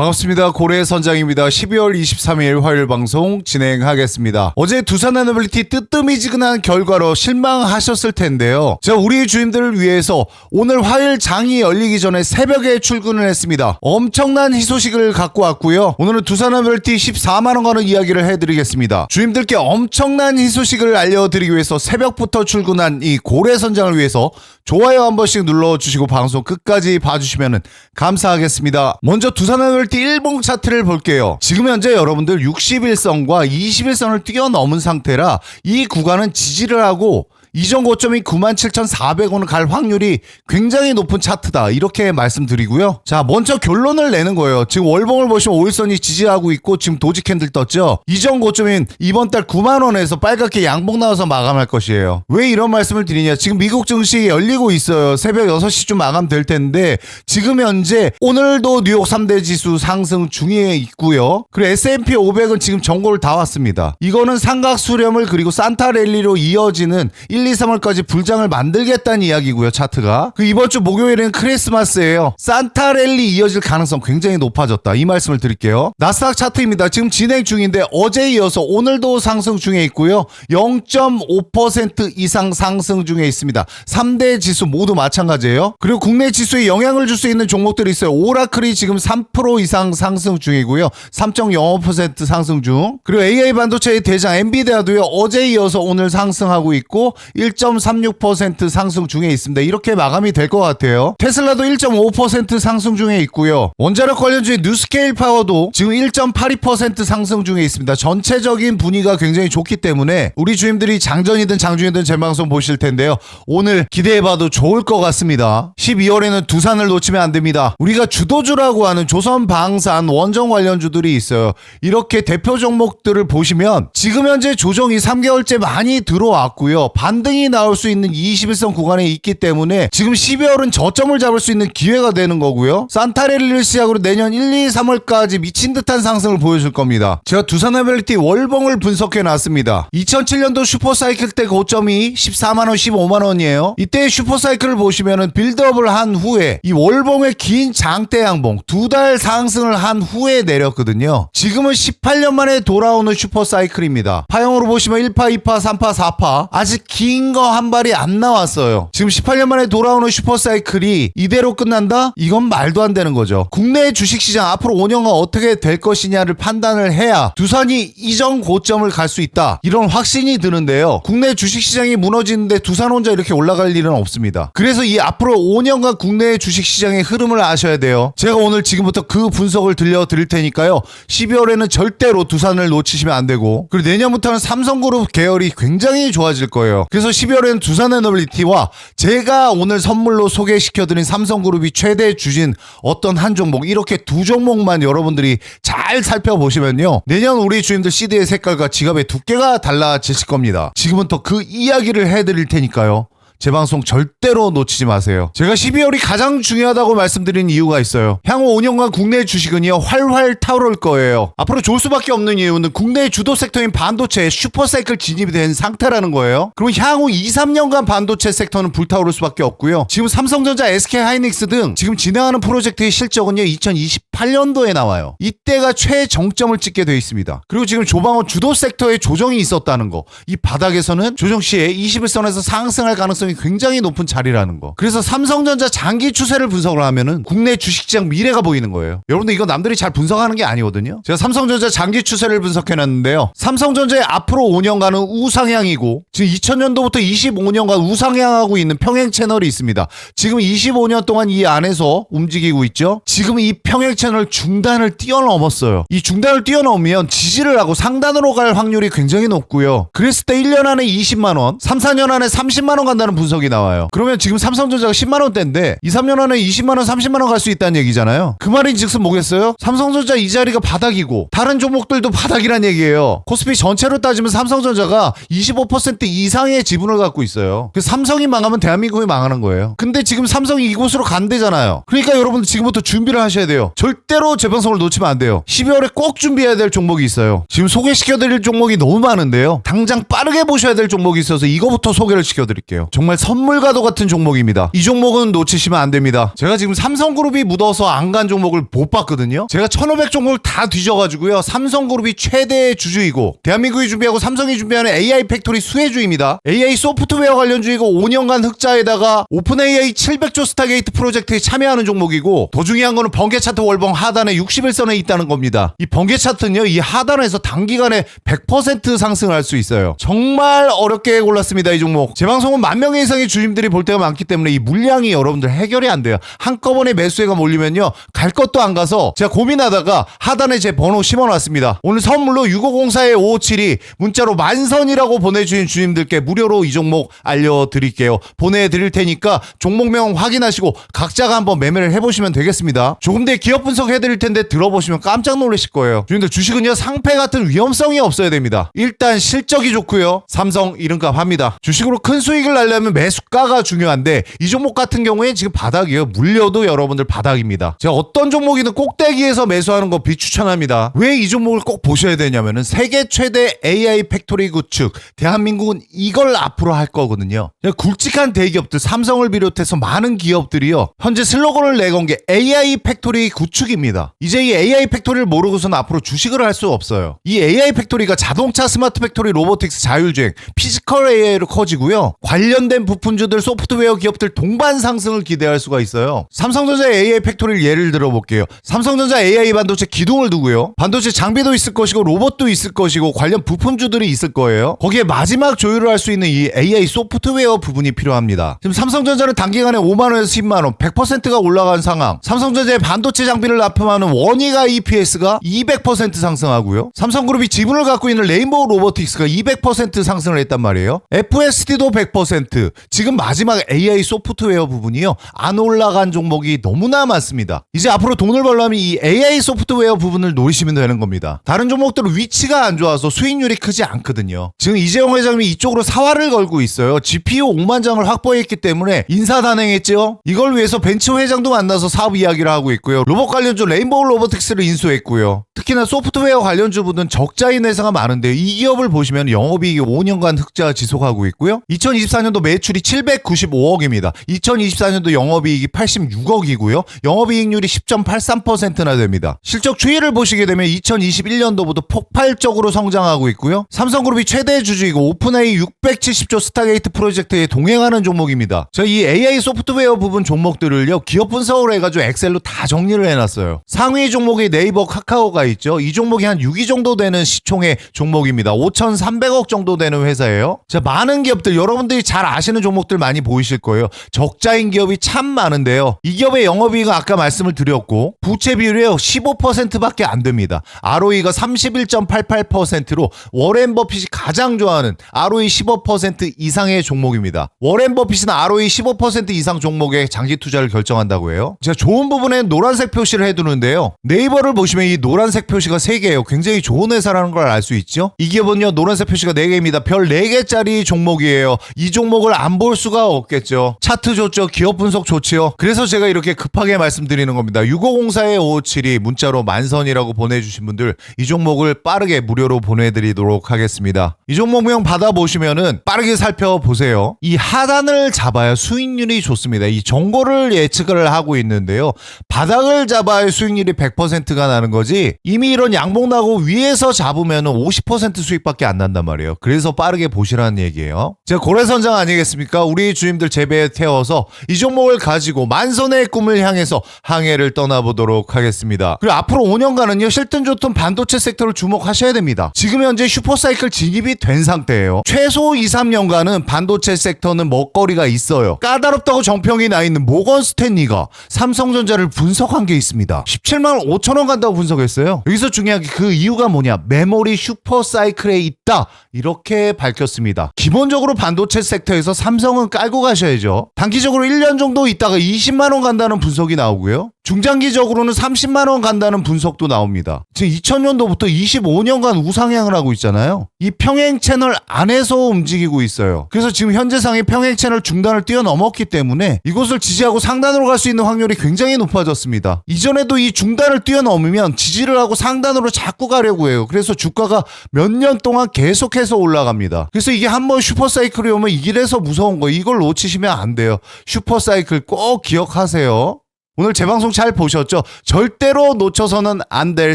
반갑습니다. 고래 선장입니다. 12월 23일 화요일 방송 진행하겠습니다. 어제 두산 애너빌리티 뜨뜨미지근한 결과로 실망하셨을 텐데요. 제가 우리 주임들을 위해서 오늘 화요일 장이 열리기 전에 새벽에 출근을 했습니다. 엄청난 희소식을 갖고 왔고요. 오늘은 두산 애너빌리티 14만 원 가는 이야기를 해드리겠습니다. 주임들께 엄청난 희소식을 알려드리기 위해서 새벽부터 출근한 이 고래 선장을 위해서 좋아요 한 번씩 눌러주시고 방송 끝까지 봐주시면 감사하겠습니다. 먼저 두산 애널티 일봉 차트를 볼게요. 지금 현재 여러분들 61선과 21선을 뛰어넘은 상태라 이 구간은 지지를 하고 이전 고점이 97,400원을 갈 확률이 굉장히 높은 차트다. 이렇게 말씀드리고요. 자, 먼저 결론을 내는 거예요. 지금 월봉을 보시면 5일선이 지지하고 있고 지금 도지 캔들 떴죠. 이전 고점인 이번 달 9만 원에서 빨갛게 양봉 나와서 마감할 것이에요. 왜 이런 말씀을 드리냐? 지금 미국 증시 열리고 있어요. 새벽 6시쯤 마감될 텐데 지금 현재 오늘도 뉴욕 3대 지수 상승 중에 있고요. 그리고 S&P 500은 지금 정고를 다 왔습니다. 이거는 삼각 수렴을 그리고 산타 랠리로 이어지는 1, 2, 3월까지 불장을 만들겠다는 이야기고요. 차트가. 그 이번 주 목요일은 크리스마스예요. 산타 랠리 이어질 가능성 굉장히 높아졌다. 이 말씀을 드릴게요. 나스닥 차트입니다. 지금 진행 중인데 어제 이어서 오늘도 상승 중에 있고요. 0.5% 이상 상승 중에 있습니다. 3대 지수 모두 마찬가지예요. 그리고 국내 지수에 영향을 줄 수 있는 종목들이 있어요. 오라클이 지금 3% 이상 상승 중이고요. 3.05% 상승 중. 그리고 AI 반도체의 대장 엔비디아도요. 어제 이어서 오늘 상승하고 있고 1.36% 상승 중에 있습니다. 이렇게 마감이 될 것 같아요. 테슬라도 1.5% 상승 중에 있고요. 원자력 관련주의 뉴스케일 파워도 지금 1.82% 상승 중에 있습니다. 전체적인 분위기가 굉장히 좋기 때문에 우리 주임들이 장전이든 장중이든 제 방송 보실 텐데요. 오늘 기대해봐도 좋을 것 같습니다. 12월에는 두산을 놓치면 안 됩니다. 우리가 주도주라고 하는 조선 방산 원정 관련주들이 있어요. 이렇게 대표 종목들을 보시면 지금 현재 조정이 3개월째 많이 들어왔고요. 반 등이 나올 수 있는 21선 구간에 있기 때문에 지금 12월은 저점을 잡을 수 있는 기회가 되는 거고요. 산타렐리를 시작으로 내년 1, 2, 3월까지 미친 듯한 상승을 보여줄 겁니다. 제가 두산 애빌리티 월봉을 분석해 놨습니다. 2007년도 슈퍼사이클 때 고점이 14만원, 15만원이에요. 이때 슈퍼사이클을 보시면은 빌드업을 한 후에 이 월봉의 긴 장대 양봉 두 달 상승을 한 후에 내렸거든요. 지금은 18년 만에 돌아오는 슈퍼사이클입니다. 파형으로 보시면 1파, 2파, 3파, 4파 아직 긴거 한 발이 안 나왔어요. 지금 18년 만에 돌아오는 슈퍼사이클이 이대로 끝난다? 이건 말도 안 되는 거죠. 국내 주식시장 앞으로 5년간 어떻게 될 것이냐를 판단을 해야 두산이 이전 고점을 갈 수 있다. 이런 확신이 드는데요. 국내 주식시장이 무너지는데 두산 혼자 이렇게 올라갈 일은 없습니다. 그래서 이 앞으로 5년간 국내 주식시장의 흐름을 아셔야 돼요. 제가 오늘 지금부터 그 분석을 들려드릴 테니까요. 12월에는 절대로 두산을 놓치시면 안 되고 그리고 내년부터는 삼성그룹 계열이 굉장히 좋아질 거예요. 12월에는 두산 에너빌리티와 제가 오늘 선물로 소개시켜드린 삼성그룹이 최대 주진 어떤 한 종목 이렇게 두 종목만 여러분들이 잘 살펴보시면요. 내년 우리 주임들 CD의 색깔과 지갑의 두께가 달라지실 겁니다. 지금부터 그 이야기를 해드릴 테니까요. 제 방송 절대로 놓치지 마세요. 제가 12월이 가장 중요하다고 말씀드린 이유가 있어요. 향후 5년간 국내 주식은요, 활활 타오를 거예요. 앞으로 좋을 수밖에 없는 이유는 국내 주도 섹터인 반도체에 슈퍼사이클 진입이 된 상태라는 거예요. 그럼 향후 2, 3년간 반도체 섹터는 불타오를 수밖에 없고요. 지금 삼성전자, SK 하이닉스 등 지금 진행하는 프로젝트의 실적은요, 2028년도에 나와요. 이때가 최정점을 찍게 돼 있습니다. 그리고 지금 조방원 주도 섹터에 조정이 있었다는 거. 이 바닥에서는 조정 시에 21선에서 상승할 가능성이 굉장히 높은 자리라는 거. 그래서 삼성전자 장기 추세를 분석을 하면은 국내 주식시장 미래가 보이는 거예요. 여러분들 이거 남들이 잘 분석하는 게 아니거든요. 제가 삼성전자 장기 추세를 분석해 놨는데요. 삼성전자의 앞으로 5년간은 우상향이고 지금 2000년도부터 25년간 우상향하고 있는 평행 채널이 있습니다. 지금 25년 동안 이 안에서 움직이고 있죠. 지금 이 평행 채널 중단을 뛰어넘었어요. 이 중단을 뛰어넘으면 지지를 하고 상단으로 갈 확률이 굉장히 높고요. 그랬을 때 1년 안에 20만 원, 3, 4년 안에 30만 원 간다는 분석이 나와요. 그러면 지금 삼성전자가 10만 원대인데 2, 3년 안에 20만 원, 30만 원 갈 수 있다는 얘기잖아요. 그 말인 즉슨 뭐겠어요? 삼성전자 이 자리가 바닥이고 다른 종목들도 바닥이란 얘기예요. 코스피 전체로 따지면 삼성전자가 25% 이상의 지분을 갖고 있어요. 그 삼성이 망하면 대한민국이 망하는 거예요. 근데 지금 삼성이 이곳으로 간대잖아요. 그러니까 여러분들 지금부터 준비를 하셔야 돼요. 절대로 재방송을 놓치면 안 돼요. 12월에 꼭 준비해야 될 종목이 있어요. 지금 소개시켜드릴 종목이 너무 많은데요. 당장 빠르게 보셔야 될 종목이 있어서 이거부터 소개를 시켜드릴게요. 정말 정말 선물과도 같은 종목입니다. 이 종목은 놓치시면 안 됩니다. 제가 지금 삼성그룹이 묻어서 안 간 종목을 못 봤거든요. 제가 1500 종목을 다 뒤져가지고요. 삼성그룹이 최대 주주이고 대한민국이 준비하고 삼성이 준비하는 AI 팩토리 수혜주입니다. AI 소프트웨어 관련 주이고 5년간 흑자에다가 오픈 AI 700조 스타게이트 프로젝트에 참여하는 종목이고 더 중요한 거는 번개 차트 월봉 하단에 61선에 있다는 겁니다. 이 번개 차트는요. 이 하단에서 단기간에 100% 상승할 수 있어요. 정말 어렵게 골랐습니다. 이 종목. 제 방송은 만 명 이상의 주님들이 볼 때가 많기 때문에 이 물량이 여러분들 해결이 안 돼요. 한꺼번에 매수해가 몰리면요. 갈 것도 안 가서 제가 고민하다가 하단에 제 번호 심어놨습니다. 오늘 선물로 6504-557이 문자로 만선이라고 보내주신 주님들께 무료로 이 종목 알려드릴게요. 보내드릴 테니까 종목명 확인하시고 각자가 한번 매매를 해보시면 되겠습니다. 조금 더 기업 분석 해드릴 텐데 들어보시면 깜짝 놀라실 거예요. 주님들 주식은요 상패 같은 위험성이 없어야 됩니다. 일단 실적이 좋고요. 삼성 이름값 합니다. 주식으로 큰 수익을 날려면 매수가가 중요한데 이 종목 같은 경우에 지금 바닥이에요. 물려도 여러분들 바닥입니다. 제가 어떤 종목이든 꼭대기에서 매수하는 거 비추천합니다. 왜 이 종목을 꼭 보셔야 되냐면은 세계 최대 AI 팩토리 구축 대한민국은 이걸 앞으로 할 거거든요. 굵직한 대기업들 삼성을 비롯해서 많은 기업들이요. 현재 슬로건을 내건 게 AI 팩토리 구축입니다. 이제 이 AI 팩토리를 모르고서는 앞으로 주식을 할 수 없어요. 이 AI 팩토리가 자동차 스마트 팩토리 로보틱스 자율주행 피지컬 AI로 커지고요. 관련 된 부품주들 소프트웨어 기업들 동반 상승을 기대할 수가 있어요. 삼성전자 AI 팩토리를 예를 들어 볼게요. 삼성전자 AI 반도체 기둥을 두고요. 반도체 장비도 있을 것이고 로봇도 있을 것이고 관련 부품주들이 있을 거예요. 거기에 마지막 조율을 할 수 있는 이 AI 소프트웨어 부분이 필요합니다. 지금 삼성전자는 단기간에 5만 원에서 10만 원, 100%가 올라간 상황. 삼성전자의 반도체 장비를 납품하는 원이가 EPS가 200% 상승하고요. 삼성그룹이 지분을 갖고 있는 레인보우 로보틱스가 200% 상승을 했단 말이에요. FSD도 100%. 지금 마지막 AI 소프트웨어 부분이요. 안 올라간 종목이 너무나 많습니다. 이제 앞으로 돈을 벌려면 이 AI 소프트웨어 부분을 노리시면 되는 겁니다. 다른 종목들은 위치가 안 좋아서 수익률이 크지 않거든요. 지금 이재용 회장님이 이쪽으로 사활을 걸고 있어요. GPU 5만 장을 확보했기 때문에 인사 단행했죠. 이걸 위해서 벤츠 회장도 만나서 사업 이야기를 하고 있고요. 로봇 관련주 레인보우 로보틱스를 인수했고요. 특히나 소프트웨어 관련주분은 적자인 회사가 많은데 이 기업을 보시면 영업이익이 5년간 흑자 지속하고 있고요. 2024년도 매출이 795억입니다. 2024년도 영업이익이 86억이고요. 영업이익률이 10.83%나 됩니다. 실적 추이를 보시게 되면 2021년도부터 폭발적으로 성장하고 있고요. 삼성그룹이 최대 주주이고 오픈AI 670조 스타게이트 프로젝트에 동행하는 종목입니다. 저 이 AI 소프트웨어 부분 종목들을요. 기업 분석을 해가지고 엑셀로 다 정리를 해놨어요. 상위 종목이 네이버 카카오가 있죠. 이 종목이 한 6위 정도 되는 시총의 종목입니다. 5,300억 정도 되는 회사예요. 자, 많은 기업들 여러분들이 잘 아시는 종목들 많이 보이실 거예요. 적자인 기업이 참 많은데요. 이 기업의 영업이익은 아까 말씀을 드렸고 부채 비율이요 15%밖에 안 됩니다. ROE가 31.88%로 워렌 버핏이 가장 좋아하는 ROE 15% 이상의 종목입니다. 워렌 버핏은 ROE 15% 이상 종목에 장기 투자를 결정한다고 해요. 제가 좋은 부분에 노란색 표시를 해두는데요. 네이버를 보시면 이 노란 색 표시가 3개예요. 굉장히 좋은 회사라는 걸 알 수 있죠. 이 기업은요 노란색 표시가 4개입니다. 별 4개짜리 종목이에요. 이 종목을 안 볼 수가 없겠죠. 차트 좋죠. 기업 분석 좋지요. 그래서 제가 이렇게 급하게 말씀드리는 겁니다. 6504-557이 문자로 만선이라고 보내주신 분들 이 종목을 빠르게 무료로 보내드리도록 하겠습니다. 이 종목명 받아보시면은 빠르게 살펴보세요. 이 하단을 잡아야 수익률이 좋습니다. 이 정보를 예측을 하고 있는데요. 바닥을 잡아야 수익률이 100%가 나는 거지 이미 이런 양봉 나고 위에서 잡으면 50% 수익밖에 안 난단 말이에요. 그래서 빠르게 보시라는 얘기예요. 제가 고래선장 아니겠습니까? 우리 주임들 재배에 태워서 이 종목을 가지고 만선의 꿈을 향해서 항해를 떠나보도록 하겠습니다. 그리고 앞으로 5년간은요 실든 좋던 반도체 섹터를 주목하셔야 됩니다. 지금 현재 슈퍼사이클 진입이 된 상태예요. 최소 2, 3년간은 반도체 섹터는 먹거리가 있어요. 까다롭다고 정평이 나 있는 모건 스탠리가 삼성전자를 분석한 게 있습니다. 17만 5천 원 간다고 분석했어요. 여기서 중요한 게 그 이유가 뭐냐? 메모리 슈퍼 사이클에 있다. 이렇게 밝혔습니다. 기본적으로 반도체 섹터에서 삼성은 깔고 가셔야죠. 단기적으로 1년 정도 있다가 20만 원 간다는 분석이 나오고요. 중장기적으로는 30만 원 간다는 분석도 나옵니다. 지금 2000년도부터 25년간 우상향을 하고 있잖아요. 이 평행 채널 안에서 움직이고 있어요. 그래서 지금 현재상의 평행 채널 중단을 뛰어넘었기 때문에 이곳을 지지하고 상단으로 갈 수 있는 확률이 굉장히 높아졌습니다. 이전에도 이 중단을 뛰어넘으면 지지를 하고 상단으로 자꾸 가려고 해요. 그래서 주가가 몇 년 동안 계속해서 올라갑니다. 그래서 이게 한번 슈퍼 사이클이 오면 이 길에서 무서운 거예요. 이걸 놓치시면 안 돼요. 슈퍼 사이클 꼭 기억하세요. 오늘 제 방송 잘 보셨죠? 절대로 놓쳐서는 안 될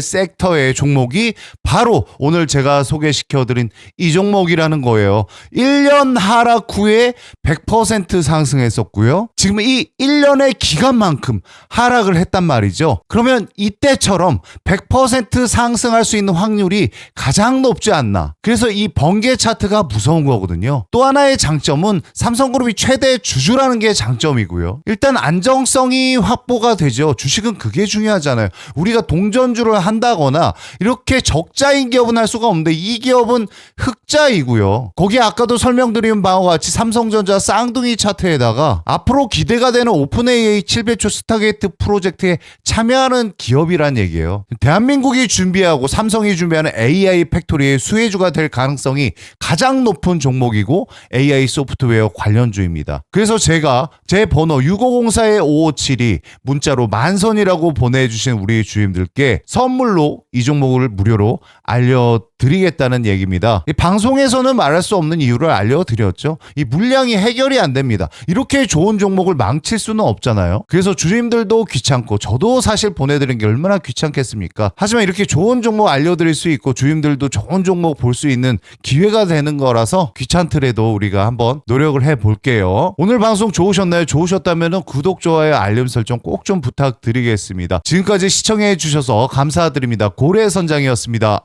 섹터의 종목이 바로 오늘 제가 소개시켜드린 이 종목이라는 거예요. 1년 하락 후에 100% 상승했었고요. 지금 이 1년의 기간만큼 하락을 했단 말이죠. 그러면 이때처럼 100% 상승할 수 있는 확률이 가장 높지 않나. 그래서 이 번개 차트가 무서운 거거든요. 또 하나의 장점은 삼성그룹이 최대 주주라는 게 장점이고요. 일단 안정성이 확보 가 되죠. 주식은 그게 중요하잖아요. 우리가 동전주를 한다거나 이렇게 적자인 기업은 할 수가 없는데 이 기업은 흑자이고요. 거기에 아까도 설명드린 바와 같이 삼성전자 쌍둥이 차트에다가 앞으로 기대가 되는 오픈 AI 7배초 스타게이트 프로젝트에 참여하는 기업이란 얘기예요. 대한민국이 준비하고 삼성이 준비하는 AI 팩토리의 수혜주가 될 가능성이 가장 높은 종목이고 AI 소프트웨어 관련주입니다. 그래서 제가 제 번호 6504의 5572 문자로 만선이라고 보내주신 우리 주임들께 선물로 이 종목을 무료로 알려 드리겠다는 얘기입니다. 이 방송에서는 말할 수 없는 이유를 알려드렸죠. 이 물량이 해결이 안 됩니다. 이렇게 좋은 종목을 망칠 수는 없잖아요. 그래서 주임들도 귀찮고 저도 사실 보내드린 게 얼마나 귀찮겠습니까? 하지만 이렇게 좋은 종목 알려드릴 수 있고 주임들도 좋은 종목 볼 수 있는 기회가 되는 거라서 귀찮더라도 우리가 한번 노력을 해볼게요. 오늘 방송 좋으셨나요? 좋으셨다면 구독, 좋아요, 알림 설정 꼭 좀 부탁드리겠습니다. 지금까지 시청해 주셔서 감사드립니다. 고래 선장이었습니다.